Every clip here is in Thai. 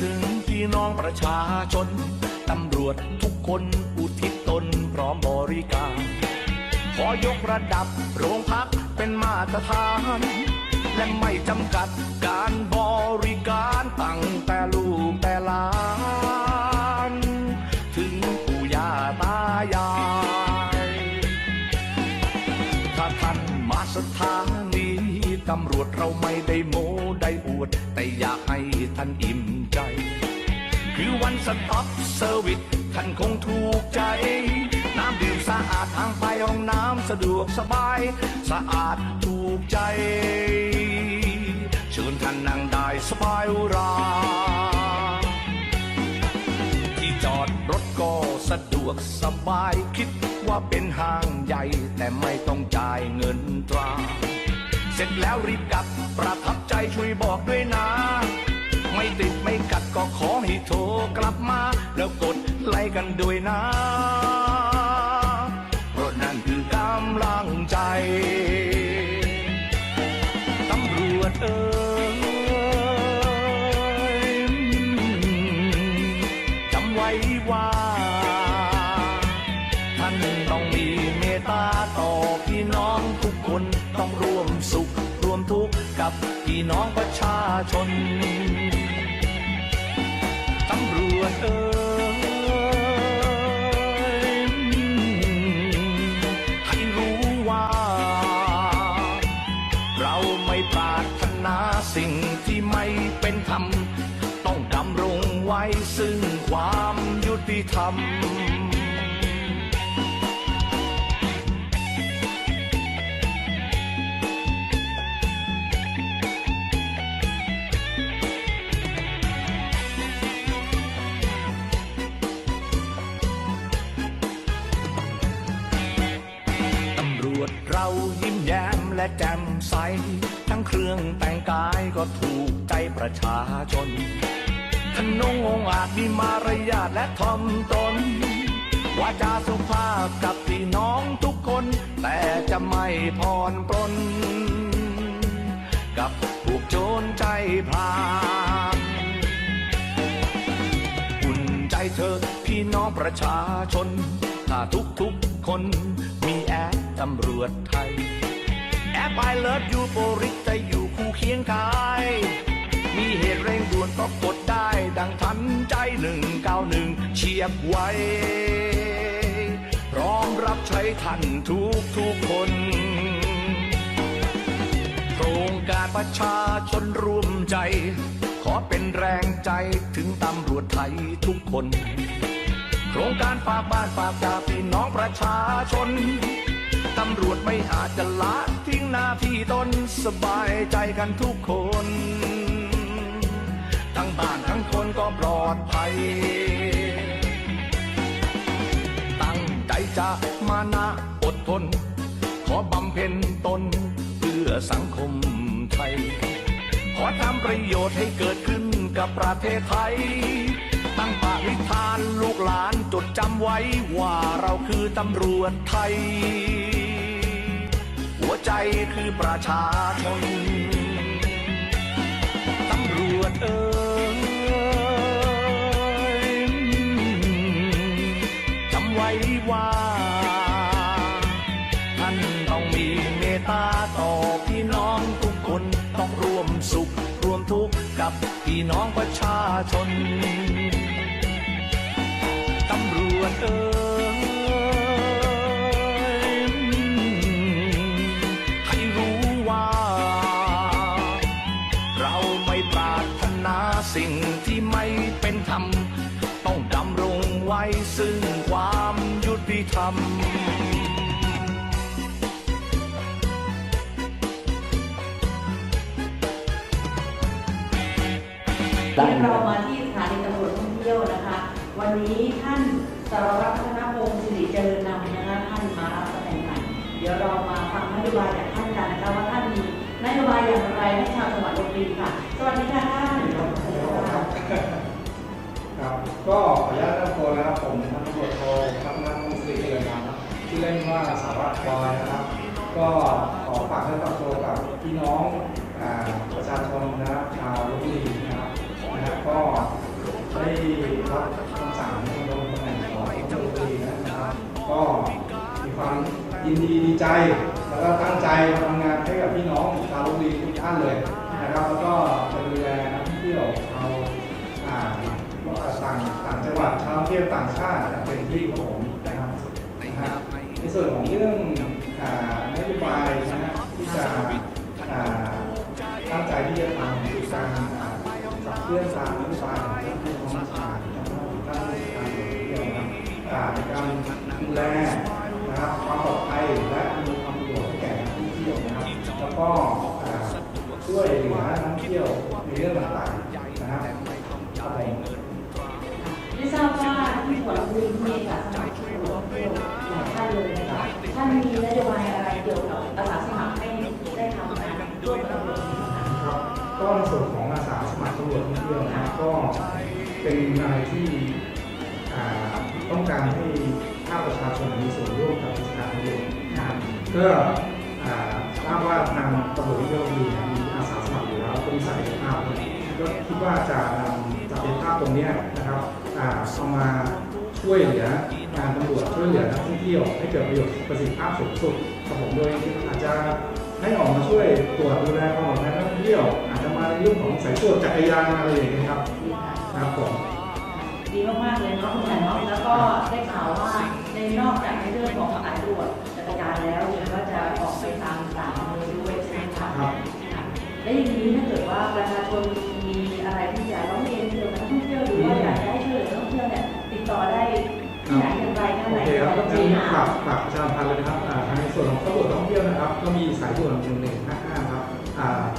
ถึงพี่น้องประชาชน ตำรวจทุกคนอุทิศตนพร้อมบริการ ขอยกระดับโรงพักเป็นมาตรฐาน และไม่จำกัดการบริการตั้งแต่ลูกแต่หลาน ถึงปู่ย่าตายาย ถ้าท่านมาสถานีตำรวจเราไม่ได้โมได้อวด แต่อยากให้ท่านอิ่มใจคือวัน สต็อปเซอร์วิสท่านคงถูกใจ น้ำดื่มสะอาดทางไปห้องน้ำสะดวกสบาย สะอาดถูกใจ เชิญท่านนั่งได้สบายอุรา ที่จอดรถก็สะดวกสบายคิดว่าเป็นห้างใหญ่ แต่ไม่ต้องจ่ายเงินตรา เสร็จแล้วรีบกลับประทับใจช่วยบอกด้วยนะ กัดก็ขอให้โทรกลับมา แล้วกดไลค์กันด้วยนะเพราะนั่นคือกำลังใจตำรวจเอ่ยจำไว้ว่าท่านต้องมีเมตตาต่อพี่น้องทุกคนต้องร่วมสุขร่วมทุกข์กับพี่น้องประชาชน วนเอ่ยให้รู้ว่า เราไม่ปรารถนาสิ่งที่ไม่เป็นธรรม ต้องดำรงไว้ซึ่งความยุติธรรม และแจ่มใส ทั้งเครื่องแต่งกายก็ถูกใจประชาชนทนงองอาจมีมารยาทและทอมตนวาจาสุภาพกับพี่น้องทุกคน แต่จะไม่พรปรนกับพวกโจรใจพานอุ่นใจเธอพี่น้องประชาชน ถ้าทุกๆคน ปไอเลิฟยูโปริจะอยู่คู่เคียงกาย มีเหตุเร่งด่วนก็กดได้ ดังทันใจหนึ่งเก้าหนึ่งเฉียบไวพร้อมรับใช้ท่านทุกทุกคนโครงการประชาชนร่วมใจ ขอเป็นแรงใจถึงตำรวจไทยทุกคนโครงการฝากบ้านฝากตาพี่น้องประชาชน ตำรวจไม่อาจจะละทิ้งหน้าที่ตนสบายใจกันทุกคน ทั้งบ้านทั้งคนก็ปลอดภัย ตั้งใจจะมานะอดทน ขอบำเพ็ญตนเพื่อสังคมไทย ขอทำประโยชน์ให้เกิดขึ้นกับประเทศไทยตั้งปณิธานลูกหลานจดจำไว้ว่าเราคือตำรวจไทย ใจคือประชาชนตำรวจเอ่ยจำไว้ว่าท่านต้องมีเมตตาต่อพี่น้องทุกคนต้องร่วมสุขร่วมทุกข์กับพี่น้องประชาชนตำรวจเอ่ย วันนี้เรามาที่สถานีตำรวจท่องเที่ยวนะคะ วันนี้ท่านสารวัตรพัฒนพงศ์สิริเจริญนำนะคะท่านมารับตำแหน่งใหม่เดี๋ยวเรามาฟังนโยบายจากท่านกันนะคะว่าท่านมีนโยบายอย่างไรให้ชาวจังหวัดลบบุรีค่ะ สวัสดีค่ะท่านสวัสดีค่ะครับก็ขออนุญาตแนะนำตัวนะครับผมพันตำรวจโทพัฒนาพงศ์สิริเจริญนามครับชื่อเล่นว่าสารวัตรบอยนะครับ ก็ขอฝากเนื้อฝากตัวกับพี่น้องอ่าประชาชนนะครับชาวลพบุรีนะครับนะครับก็ ได้รับคำสั่งให้ลงตำแหน่งของรัฐมนตรีนะครับ ก็มีความยินดีดีใจ แล้วก็ตั้งใจมาทำงานให้กับพี่น้องชาวลพบุรีทุกท่านเลยนะครับ แล้วก็จะดูแลนักท่องเที่ยวชาวอ่าต่างต่างจังหวัดชาวเที่ยวต่างชาติเป็นที่ของผมนะครับในส่วนของเรื่องนโยบายนะฮะที่จะตั้งใจที่จะทำคือการขับเคลื่อนตามนโยบ การดูแลนะครับความปลอดภัยและอำนวยความสะดวกให้แก่นักท่องเที่ยวนะครับแล้วก็อ่าช่วยเหลือนักท่องเที่ยวในเรื่องต่างๆนะครับครับผมไม่ทราบว่าที่หัวลำพูนมีอาสาสมัครที่หัวลำพูนหลายท่านเลยนะคะท่านมีนโยบายอะไรเกี่ยวกับอาสาสมัครให้ได้ทำงานร่วมกับตำรวจนี้คะครับก็ในส่วนของอาสาสมัครตำรวจท่องเที่ยวนะครับก็เป็นอะไรที่ ต้องการให้ภาคประชาชนมีส่วนร่วมกับกิจการตำรวจนะครับก็อ่าทราบว่าทางตำรวจที่เที่ยมีมีอาสาสมัครอยู่แล้วก็มีศักยภาพก็คิดว่าจะนำศักยภาพตรงนี้นะครับเอามาช่วยเหลืองานตำรวจช่วยเหลือนักท่องเที่ยวให้เกิดประโยชน์ประสิทธิภาพสูงสุดครับผมโดยอาจจะให้ออกมาช่วยตรวจดูแลความปลอดภัยนักท่องเที่ยว อาจจะมาในเรื่องของสายตรวจจักรยานอะไรอย่างเงี้ยครับครับผม มากๆเลยเนาะคุณแม่เนาะแล้วก็ได้ข่าวว่าในนอกจากในเรื่องของสายตรวจจักรยานแล้วเนี่ยก็จะออกไปตามต่างอำเภอด้วยใช่ไหมคะครับค่ะและอย่างนี้ถ้าเกิดว่าประชาชนมีอะไรที่จะร้องเรียนเกี่ยวกับนักท่องเที่ยวหรือว่าอยากจะให้ช่วยเหลือนักท่องเที่ยวเนี่ยติดต่อได้ที่ไหนอย่างไรท่านโอไหนเคครับจะงั้จีนนฝากฝากประชาสัมพันธ์เลยนะครับอ่าทางในส่วนของตำรวจท่องเที่ยวนะครับ ก็มีสายด่วน1155ครับอ่า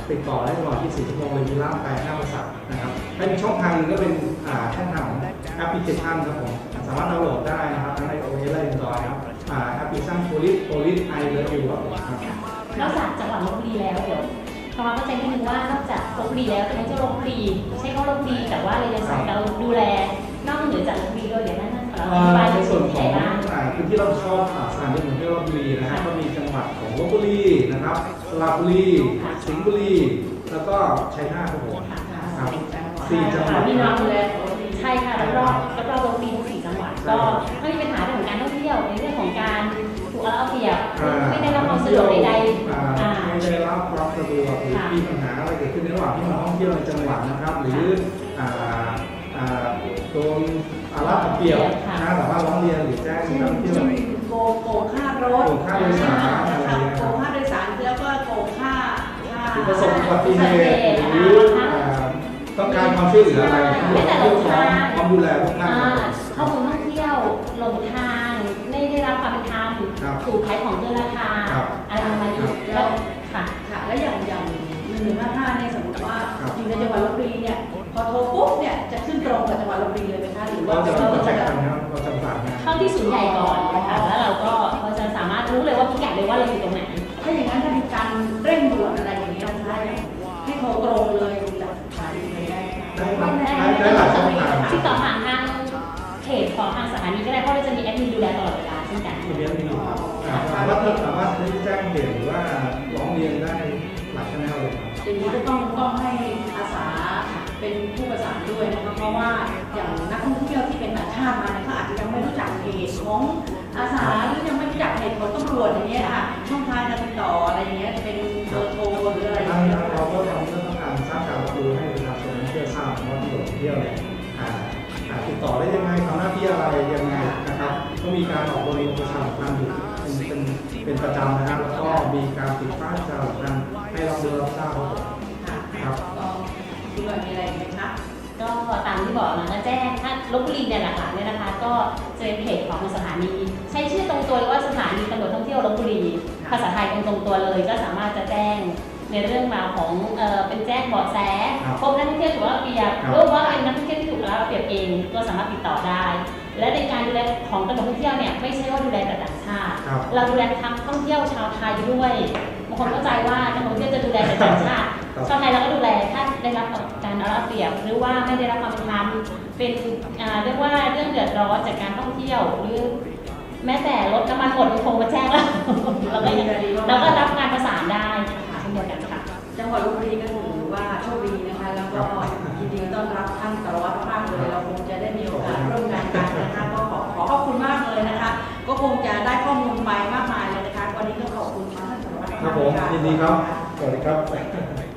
ติดต่อได้ตลอด 24 ชั่วโมงเลยมีล่ามแปล5ภาษานะครับและอีกช่องทางหนึงก็เป็นอ่าช่องทางของแอปพลิเคชันครับผมสามารถดาวน์โหลดได้นะครับทั้งใน iOS และ Android ครับอ่าแอปพลิเคชัน Police Police I Love You ครับผมครับนอกจากจังหวัดลบบุรีแล้วเดี๋ยวทำความเข้าใจนิดนึงว่านอกจากลบบุรีแล้วจะไม่ใช่ลบบุรีใช่เขาลบบุรีแต่ว่าเรายังสั่งเราดูแลนอกเหนือจากลบบุรีด้วยเดี๋ยวนั้นเราอธิบายในในส่ส่ววนนขที่อไหนงบ้างอ่าพื้นที่เราชอบอ่าสถานที่ ท่องเที่ยวลบบุรีนะครับก็มีจังหวัดของลบบุรีนะครับสระบุรีสิงห์บุรี แล้วก็ชัยนาทครับผมครับสี่จังหวัดมีน้องดูดูแลแลของเราดีใช่ค่ะแล้วรอบแล้วรอบลบบุรีทั้งสี่จังหวัดก็ไม่มีปัญหาเรื่องของการท่องเที่ยวในเรื่องของการถูกเอาเปรียบอ่าไม่ได้รับความสะดวกใดอ่าๆอ่าไม่ได้รับความสะดวกหรือค่ะมีปัญหาอะไรเกิดขึ้นในระหว่างที่มาท่องเที่ยวในจังหวัดนะครับ หรืออ่าอ่าโดนอารัดเปรียบนะสามารถร้องเรียนหรือแจ้งเช่นนักท่องเที่ยวเช่นโก งโกงค่ารถโกงค่าโดยสารอะไรนะคะอย่างเงี้ย โกงค่าโดยสารแล้วก็โกงค่าค่าหรือประสบอุบัติเหตุหรืออ่าต้องการความช่วยเหลืออะไรที่เราต้องขอความดูแลพวกท่านอ่าครับผมข้อมูลท่องเที่ยวหลงทางไม่ได้รับความเป็นธรรมครับถูกขายของเกินราคาครับ อะไรประมาณนี้ครับแล้วค่ะ ค่ะแล้วอย่างอย่างหนึ่งหนึ่งห้าห้าเนี่ยสมมติว่าครับ อยู่ในจังหวัดลบบุรีเนี่ยพอโทรปุ๊บเนี่ยจะขึ้นตรงกับจังหวัดลบบุรีเลยไหมคะหรือว่าเราจะเราเราจะจะกันนะครับ ที่ศูนย์ใหญ่ก่อนนะคะแล้วเราก็เราจะสามารถรู้เลยว่าพิกัดเลยว่าเราอยู่ตรงไหน ถ้าอย่างนั้นถ้ามีการเร่งด่วนอะไรอย่างนี้ยนะคะให้โทรตรงเลยจากสถานีเลยได้ไหมได้ครับได้ได้หลายช่องทางติดต่อผ่านทางเพจของทางสถานีก็ได้เพราะเราจะมีแอดมินดูแลตลอดเวลาเช่นกันทีนี้มีสามารถสามารถที่แจ้งเหตุหรือว่าร้องเรียนได้หลายช่องเลยครับอย่างนี้ก็ต้อง เป็นผู้ประสานด้วยนะคะเพราะว่าอย่างนักท่องเที่ยวที่เป็นต่างชาติมาเนี่ยเขาอาจจะยังไม่รู้จักเพจของอาสาหรือยังไม่รู้จักเพจของตำรวจอย่างเงี้ยค่ะช่องทางการติดต่ออะไรอย่างเงี้ยเป็นเบอร์โทรหรืออะไรอย่างเงี้ยเราก็ทำเรื่องต้องการสร้างการรับรู้ให้ประชาชนเพื่อทราบว่าที่ท่องเที่ยวเนี่ยอ่าอ่าติดต่อได้ยังไงทำหน้าที่อะไรยังไงนะครับก็มีการออกบริการประชาสัมพันธ์อยู่เป็นเป็นเป็นประจำนะครับแล้วก็มีการติดป้ายประชาสัมพันธ์ให้เราดูรับทราบครับ ที่บอกนะก็แจ้งถ้าลบบุรีเนี่ยแหละค่ะเนี่ยนะคะ ก็จะเป็นเพจของสถานี ใช้ชื่อตรงตัวเลยว่าสถานีตำรวจท่องเที่ยวลบบุรีภาษาไทยตรงตรงๆตัวเลย ก็สามารถจะแจ้งในเรื่องราวของเอ่อเป็นแจ้งเบาะแสครับพบนักท่องเที่ยวถูกเอาเปรียบครับหรือว่าเป็นนักท่องเที่ยวที่ถูกเอาเปรียบเองก็สามารถติดต่อได้ และในการดูแลของตำรวจท่องเที่ยวเนี่ยไม่ใช่ว่าดูแลแต่ต่างชาติครับเราดูแลทั้งท่องเที่ยวชาวไทยด้วยบางคนเข้าใจว่านักท่องเที่ยวจะดูแลแต่ต่างชาติครับชาวไทยเราก็ดูแลถ้าได้รับการเอาเปรียบหรือว่าไม่ได้รับความเป็นธรรมเป็นเรียกว่าเรื่องเดือดร้อนจากการท่องเที่ยวหรือแม้แต่รถน้ำมันหมดโทรมาแจ้งแล้วเราก็ยังเก็รับการประสานได้ค่ะเช่นเดียวกันค่ะจังหวัดลบบุรีก็ถือว่าโชคดีนะคะแล้วก็ยินดีต้อนรับท่านสารวัตรมากเลยเราคงจะได้มีโอกาสร่วมงานกันนะคะก็ขอขอขอบคุณมากเลยนะคะ ก็คงจะได้ข้อมูลไปมากมายเลยนะคะวันนี้ก็ขอบคุณท่านสารวัตรครับผมยินดีครับสวัสดีครับ